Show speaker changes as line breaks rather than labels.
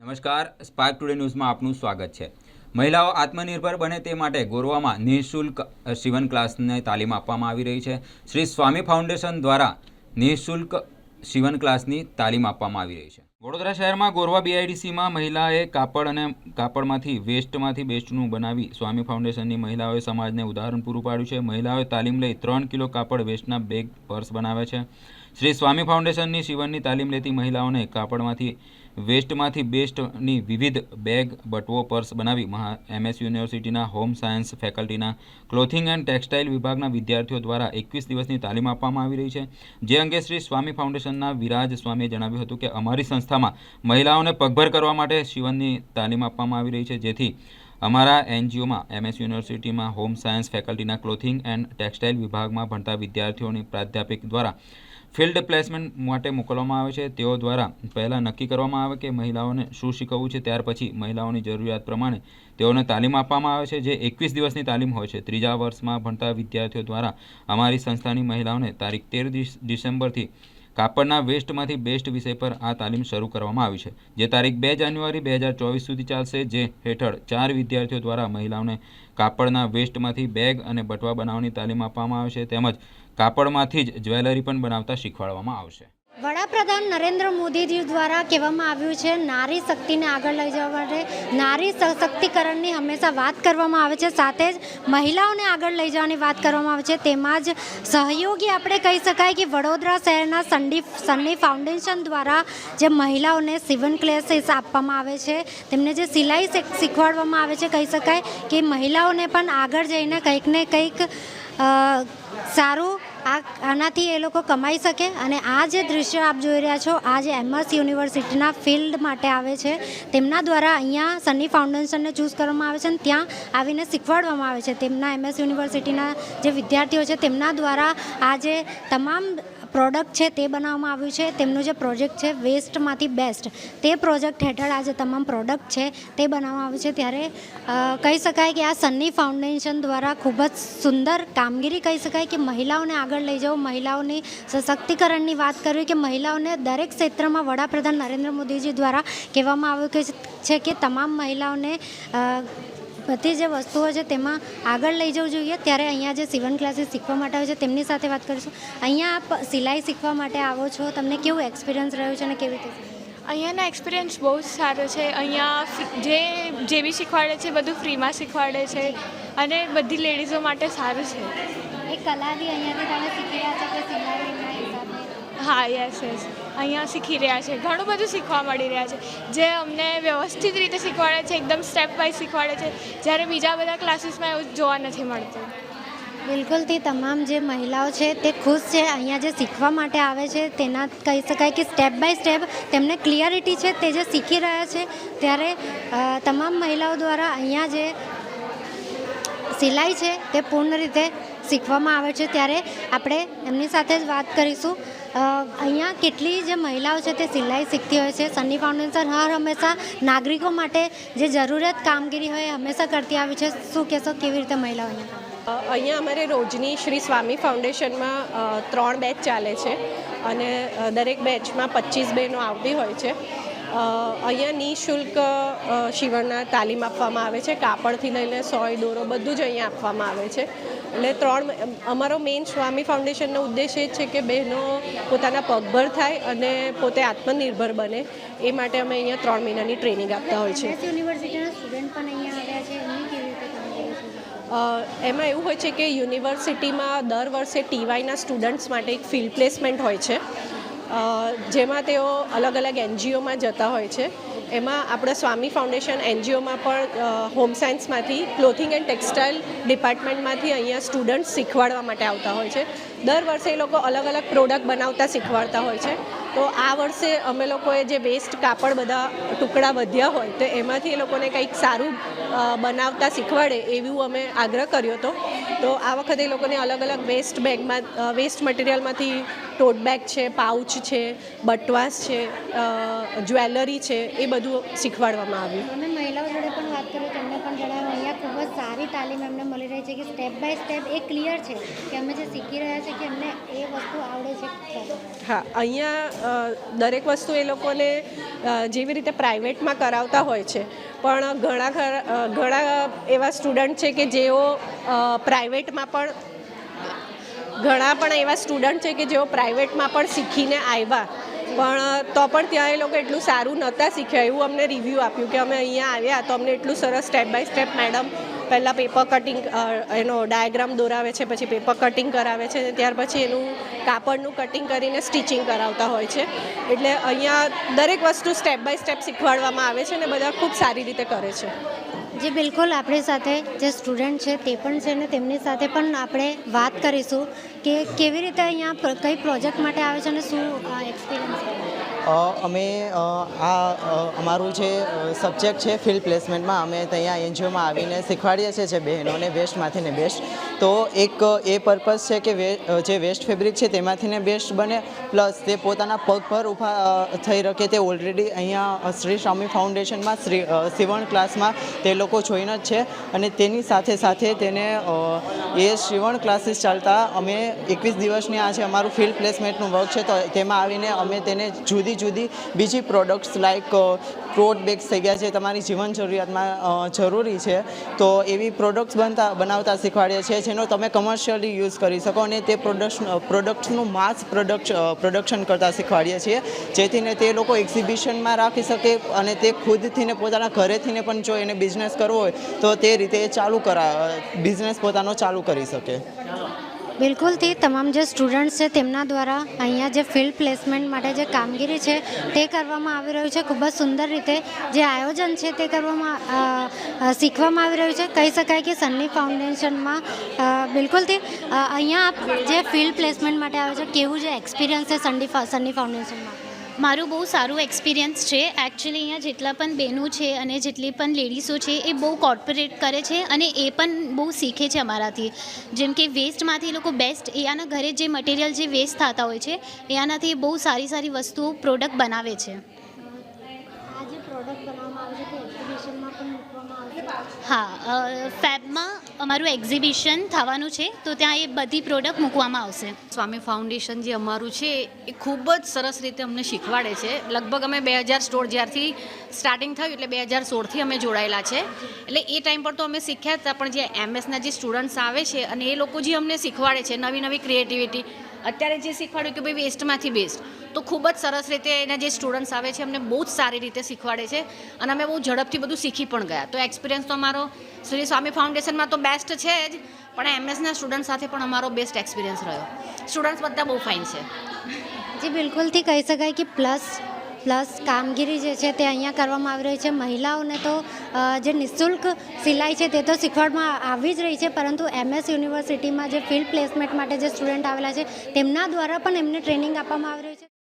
નમસ્કાર spark today ન્યૂઝમાં આપનું સ્વાગત છે. મહિલાઓ આત્મનિર્ભર બને તે માટે ગોરવામાં નિઃશુલ્ક શિવન ક્લાસને તાલીમ આપવામાં આવી રહી છે. શ્રી સ્વામી ફાઉન્ડેશન દ્વારા નિઃશુલ્ક શિવન ક્લાસની તાલીમ આપવામાં આવી રહી છે. વડોદરા શહેરમાં ગોરવા બીઆઈડીસીમાં મહિલાએ કાપડ અને કાપડમાંથી વેસ્ટમાંથી બેસ્ટનું બનાવી સ્વામી ફાઉન્ડેશનની મહિલાઓએ સમાજને ઉદાહરણ પૂરું પાડ્યું છે. મહિલાઓએ તાલીમ લઈ ત્રણ કિલો કાપડ વેસ્ટના બેગ પર્સ બનાવે છે. શ્રી સ્વામી ફાઉન્ડેશનની શિવનની તાલીમ લેતી મહિલાઓને કાપડમાંથી વેસ્ટમાંથી બેસ્ટની વિવિધ બેગ, બટવો, પર્સ બનાવી મહા એમએસ યુનિવર્સિટીના હોમ સાયન્સ ફેકલ્ટીના ક્લોથિંગ એન્ડ ટેક્સટાઇલ વિભાગના વિદ્યાર્થીઓ દ્વારા એકવીસ દિવસની તાલીમ આપવામાં આવી રહી છે. જે અંગે શ્રી સ્વામી ફાઉન્ડેશનના વિરાજ સ્વામીએ જણાવ્યું હતું કે અમારી સંસ્થામાં મહિલાઓને પગભર કરવા માટે શિવનની તાલીમ આપવામાં આવી રહી છે. જેથી અમારા એનજીઓમાં, એમએસ યુનિવર્સિટીમાં, હોમ સાયન્સ ફેકલ્ટીના ક્લોથિંગ એન્ડ ટેક્સટાઇલ વિભાગમાં ભણતા વિદ્યાર્થીઓની પ્રાધ્યાપક દ્વારા ફિલ્ડ પ્લેસમેન્ટ માટે મોકલવામાં આવે છે. તેઓ દ્વારા પહેલાં નક્કી કરવામાં આવે કે મહિલાઓને શું શીખવવું છે. ત્યાર પછી મહિલાઓની જરૂરિયાત પ્રમાણે તેઓને તાલીમ આપવામાં આવે છે. જે એકવીસ દિવસની તાલીમ હોય છે. ત્રીજા વર્ષમાં ભણતા વિદ્યાર્થીઓ દ્વારા અમારી સંસ્થાની મહિલાઓને તારીખ તેર ડિસેમ્બરથી કાપડના વેસ્ટમાંથી બેસ્ટ વિષય પર આ તાલીમ શરૂ કરવામાં આવી છે. જે તારીખ બે જાન્યુઆરી બે હજાર ચોવીસ સુધી ચાલશે. જે હેઠળ ચાર વિદ્યાર્થીઓ દ્વારા મહિલાઓને કાપડના વેસ્ટમાંથી બેગ અને બટવા બનાવવાની તાલીમ આપવામાં આવે છે. તેમજ કાપડમાંથી જ જ્વેલરી પણ બનાવતા શીખવાડવામાં આવશે.
વડાપ્રધાન નરેન્દ્ર મોદીજી દ્વારા કહેવામાં આવ્યું છે, નારી શક્તિને આગળ લઈ જવા માટે નારી સશક્તિકરણની હંમેશા વાત કરવામાં આવે છે, સાથે જ મહિલાઓને આગળ લઈ જવાની વાત કરવામાં આવે છે. તેમાં જ સહયોગી આપણે કહી શકાય કે વડોદરા શહેરના સન્ડી સન્ની ફાઉન્ડેશન દ્વારા જે મહિલાઓને સિવન ક્લાસીસ આપવામાં આવે છે, તેમને જે સિલાઈ શીખવાડવામાં આવે છે, કહી શકાય કે મહિલાઓને પણ આગળ જઈને કંઈક ને કંઈક સારું આ આનાથી એ લોકો કમાઈ શકે અને આ જે દૃશ્ય આપ જોઈ રહ્યા છો, આ જે એમએસ યુનિવર્સિટીના ફિલ્ડ માટે આવે છે, તેમના દ્વારા અહીંયા સની ફાઉન્ડેશનને ચૂઝ કરવામાં આવે છે અને ત્યાં આવીને શીખવાડવામાં આવે છે. તેમના એમએસ યુનિવર્સિટીના જે વિદ્યાર્થીઓ છે, તેમના દ્વારા આ જે તમામ પ્રોડક્ટ છે તે બનાવવામાં આવ્યું છે, તેમનું જે પ્રોજેક્ટ છે, વેસ્ટમાંથી બેસ્ટ, તે પ્રોજેક્ટ હેઠળ આ જે તમામ પ્રોડક્ટ છે તે બનાવવામાં આવ્યું છે. ત્યારે કહી શકાય કે આ સન્ની ફાઉન્ડેશન દ્વારા ખૂબ જ સુંદર કામગીરી કહી શકાય કે મહિલાઓને આગળ લઈ જવું મહિલાઓની સશક્તિકરણની વાત કરવી કે મહિલાઓને દરેક ક્ષેત્રમાં વડાપ્રધાન નરેન્દ્ર મોદીજી દ્વારા કહેવામાં આવ્યું છે કે તમામ મહિલાઓને બધી જે વસ્તુઓ છે તેમાં આગળ લઈ જવું જોઈએ. ત્યારે અહીંયા જે સિવન ક્લાસીસ શીખવા માટે આવે છે તેમની સાથે વાત કરીશું. અહીંયા આપ સિલાઈ શીખવા માટે આવો છો. તમને કેવું એક્સપિરિયન્સ રહ્યું છે અને કેવી રીતે?
અહીંયાનો એક્સપિરિયન્સ બહુ જ સારો છે. અહીંયા જે જે બી શીખવાડે છે બધું ફ્રીમાં શીખવાડે છે અને બધી લેડીઝો માટે સારું છે.
એ કલા બી અહીંયાથી તમે શીખી રહ્યા છો કે
હા યસ યસ અહીંયા શીખી રહ્યા છે, ઘણું બધું શીખવા મળી રહ્યા છે. જે અમને વ્યવસ્થિત રીતે શીખવાડે છે, એકદમ સ્ટેપ વાઇઝ શીખવાડે છે, જ્યારે બીજા બધા ક્લાસીસમાં એવું જોવા નથી મળતું.
બિલકુલથી તમામ જે મહિલાઓ છે, તે ખુશ છે, અહીંયા જે શીખવા માટે આવે છે, તેના કહી શકાય કે સ્ટેપ બાય સ્ટેપ તેમને ક્લિયરિટી છે, તે જે શીખી રહ્યા છે, ત્યારે તમામ મહિલાઓ દ્વારા અહીંયા જે સિલાઈ છે, તે પૂર્ણ રીતે શીખવામાં આવે છે. ત્યારે આપણે એમની સાથે જ વાત કરીશું. અહીંયા કેટલી જે મહિલાઓ છે તે સિલાઈ શીખતી હોય છે. સન્ની ફાઉન્ડેશન હર હંમેશા નાગરિકો માટે જે જરૂરિયાત કામગીરી હોય હંમેશા કરતી આવી છે. શું કહેશો? કેવી રીતે મહિલાઓ અહીંયા?
અહીંયા અમારે રોજની શ્રી સ્વામી ફાઉન્ડેશનમાં ત્રણ બેચ ચાલે છે અને દરેક બેચમાં પચીસ બહેનો આવતી હોય છે. અહીંયા નિઃશુલ્ક શિવણના તાલીમ આપવામાં આવે છે. કાપડથી લઈને સોય દોરો બધું જ અહીંયા આપવામાં આવે છે. એટલે ત્રણ અમારો મેઇન સ્વામી ફાઉન્ડેશનનો ઉદ્દેશ એ છે કે બહેનો પોતાના પગભર થાય અને પોતે આત્મનિર્ભર બને. એ માટે અમે અહીંયા ત્રણ મહિનાની ટ્રેનિંગ આપતા હોય છે. એમાં એવું હોય છે કે યુનિવર્સિટીમાં દર વર્ષે ટીવાયના સ્ટુડન્ટ્સ માટે એક ફિલ્ડ પ્લેસમેન્ટ હોય છે. જેમાં તેઓ અલગ અલગ એનજીઓમાં જતા હોય છે. એમાં આપણા સ્વામી ફાઉન્ડેશન એનજીઓમાં પણ હોમ સાયન્સમાંથી, ક્લોથિંગ એન્ડ ટેક્સટાઇલ ડિપાર્ટમેન્ટમાંથી અહીંયા સ્ટુડન્ટ્સ શીખવાડવા માટે આવતા હોય છે. દર વર્ષે એ લોકો અલગ અલગ પ્રોડક્ટ બનાવતા શીખવાડતા હોય છે. તો આ વર્ષે અમે લોકોએ જે વેસ્ટ કાપડ બધા ટુકડા વધ્યા હોય તો એમાંથી એ લોકોને કંઈક સારું બનાવતા શીખવાડે એવું અમે આગ્રહ કર્યો હતો. તો આ વખતે એ લોકોને અલગ અલગ વેસ્ટ બેગમાં વેસ્ટ મટીરિયલમાંથી ટોટ બેગ છે પાઉચ છે, બટવાસ છે જ્વેલરી છે, એ બધું શીખવાડવામાં આવ્યું.
અને મહિલાઓ જોડે પણ વાત કરી પણ જણાવ્યું, અહીંયા ખૂબ જ સારી તાલીમ એમને મળી રહી છે કે સ્ટેપ બાય સ્ટેપ એ ક્લિયર છે કે અમે જે શીખી રહ્યા છે કે એમને એ વસ્તુ આવડે છે.
હા, અહીંયા દરેક વસ્તુ એ લોકોને જેવી રીતે પ્રાઇવેટમાં કરાવતા હોય છે, પણ ઘણા ઘણા એવા સ્ટુડન્ટ છે કે જેઓ પ્રાઇવેટમાં પણ, ઘણા પણ એવા સ્ટુડન્ટ છે કે જેઓ પ્રાઇવેટમાં પણ શીખીને આવ્યા. પણ તો પણ ત્યાં એ લોકો એટલું સારું નહોતા શીખ્યા. એવું અમને રિવ્યૂ આપ્યું કે અમે અહીંયા આવ્યા તો અમને એટલું સરસ સ્ટેપ બાય સ્ટેપ મેડમ પહેલાં પેપર કટિંગ એનો ડાયાગ્રામ દોરાવે છે, પછી પેપર કટિંગ કરાવે છે, ત્યાર પછી એનું કાપડનું કટિંગ કરીને સ્ટિચિંગ કરાવતા હોય છે. એટલે અહીંયા દરેક વસ્તુ સ્ટેપ બાય સ્ટેપ શીખવાડવામાં આવે છે અને બધા ખૂબ સારી રીતે કરે છે.
જી, બિલકુલ. આપણી સાથે જે સ્ટુડન્ટ છે, તે પણ છે ને તેમની સાથે પણ આપણે વાત કરીશું કે કેવી રીતે અહીંયા કઈ પ્રોજેક્ટ માટે આવે છે અને શું એક્સપિરિયન્સ
અમે આ અમારું જે સબ્જેક્ટ છે ફિલ્ડ પ્લેસમેન્ટમાં અમે ત્યાં એનજીઓમાં આવીને શીખવાડીએ છીએ જે બહેનોને વેસ્ટમાંથી ને બેસ્ટ તો એક, એ પર્પઝ છે કે જે વેસ્ટ ફેબ્રિક છે તેમાંથી ને બેસ્ટ બને પ્લસ તે પોતાના પગ પર ઊભા થઈ શકે તે ઓલરેડી અહીંયા શ્રી સ્વામી ફાઉન્ડેશનમાં શ્રી સીવણ ક્લાસમાં તે લોકો જોઈન જ છે અને તેની સાથે સાથે તેને એ શ્રીવણ ક્લાસીસ ચાલતા અમે એકવીસ દિવસની આ છે અમારું ફિલ્ડ પ્લેસમેન્ટનું વર્ક છે, તો તેમાં આવીને અમે તેને જુદી જુદી બીજી પ્રોડક્ટ્સ લાઇક ક્રોટ બેગ્સ થઈ ગયા છે, તમારી જીવન જરૂરિયાતમાં જરૂરી છે. તો એવી પ્રોડક્ટ્સ બનતા, બનાવતા શીખવાડીએ છીએ જેનો તમે કમર્શિયલી યુઝ કરી શકો અને તે પ્રોડક્ટ પ્રોડક્ટ્સનું માસ પ્રોડક્ટ પ્રોડક્શન કરતા શીખવાડીએ છીએ. જેથીને તે લોકો એક્ઝિબિશનમાં રાખી શકે અને તે ખુદથીને પોતાના ઘરેથીને પણ જો એને બિઝનેસ કરવો હોય, તો તે રીતે ચાલુ કરા બિઝનેસ પોતાનો ચાલુ કરી શકે.
બિલકુલથી તમામ જે સ્ટુડન્ટ્સ છે, તેમના દ્વારા અહીંયા જે ફિલ્ડ પ્લેસમેન્ટ માટે જે કામગીરી છે, તે કરવામાં આવી રહ્યું છે. ખૂબ જ સુંદર રીતે જે આયોજન છે, તે કરવામાં શીખવામાં આવી રહ્યું છે. કહી શકાય કે સન્ની ફાઉન્ડેશનમાં બિલકુલથી અહીંયા જે ફિલ્ડ પ્લેસમેન્ટ માટે આવે છે, કેવું જે એક્સપિરિયન્સ છે સન્ની સન્ની ફાઉન્ડેશનમાં?
મારું બહુ સારું એક્સપિરિયન્સ છે. એકચ્યુઅલી અહીંયા જેટલા પણ બહેનો છે અને જેટલી પણ લેડીઝો છે, એ બહુ કોર્પોરેટ કરે છે અને એ પણ બહુ શીખે છે અમારાથી. જેમ કે વેસ્ટમાંથી એ લોકો બેસ્ટ એ આના ઘરે જે મટીરિયલ જે વેસ્ટ થતા હોય છે, એ આનાથી બહુ સારી સારી વસ્તુઓ પ્રોડક્ટ બનાવે છે.
પ્રોડક્ટ બનાવવામાં આવે છે તે એક્ઝિબિશનમાં પણ મૂકવામાં આવશે
હા ફેબમાં અમારું એક્ઝિબિશન થવાનું છે તો ત્યાં એ બધી પ્રોડક્ટ મૂકવામાં આવશે.
સ્વામી ફાઉન્ડેશન જે અમારું છે એ ખૂબ જ સરસ રીતે અમને શીખવાડે છે. લગભગ અમે બે હજાર સ્ટોર જ્યારથી સ્ટાર્ટિંગ થયું એટલે બે હજાર સોળથી અમે જોડાયેલા છે. એટલે એ ટાઈમ પર તો અમે શીખ્યા હતા પણ જે એમએસના જે સ્ટુડન્ટ્સ આવે છે અને એ લોકો જે અમને શીખવાડે છે નવી નવી ક્રિએટિવિટી અત્યારે જે શીખવાડ્યું કે ભાઈ વેસ્ટમાંથી બેસ્ટ તો ખૂબ જ સરસ રીતે એના જે સ્ટુડન્ટ્સ આવે છે અમને બહુ જ સારી રીતે શીખવાડે છે. અને અમે બહુ ઝડપથી બધું શીખી પણ ગયા. તો એક્સપિરિયન્સ તો અમારો શ્રી સ્વામી ફાઉન્ડેશનમાં તો બેસ્ટ છે જ, પણ એમએસના સ્ટુડન્ટ સાથે પણ અમારો બેસ્ટ એક્સપિરિયન્સ રહ્યો. સ્ટુડન્ટ્સ બધા બહુ ફાઇન છે.
જે, બિલકુલથી કહી શકાય કે પ્લસ પ્લસ કામગીરી જે છે તે અહીંયા કરવામાં આવી રહી છે. મહિલાઓને તો જે નિઃશુલ્ક સિલાઈ છે તે તો શીખવાડમાં આવી જ રહી છે, પરંતુ એમએસ યુનિવર્સિટીમાં જે ફિલ્ડ પ્લેસમેન્ટ માટે જે સ્ટુડન્ટ આવેલા છે તેમના દ્વારા પણ એમને ટ્રેનિંગ આપવામાં આવી રહી છે.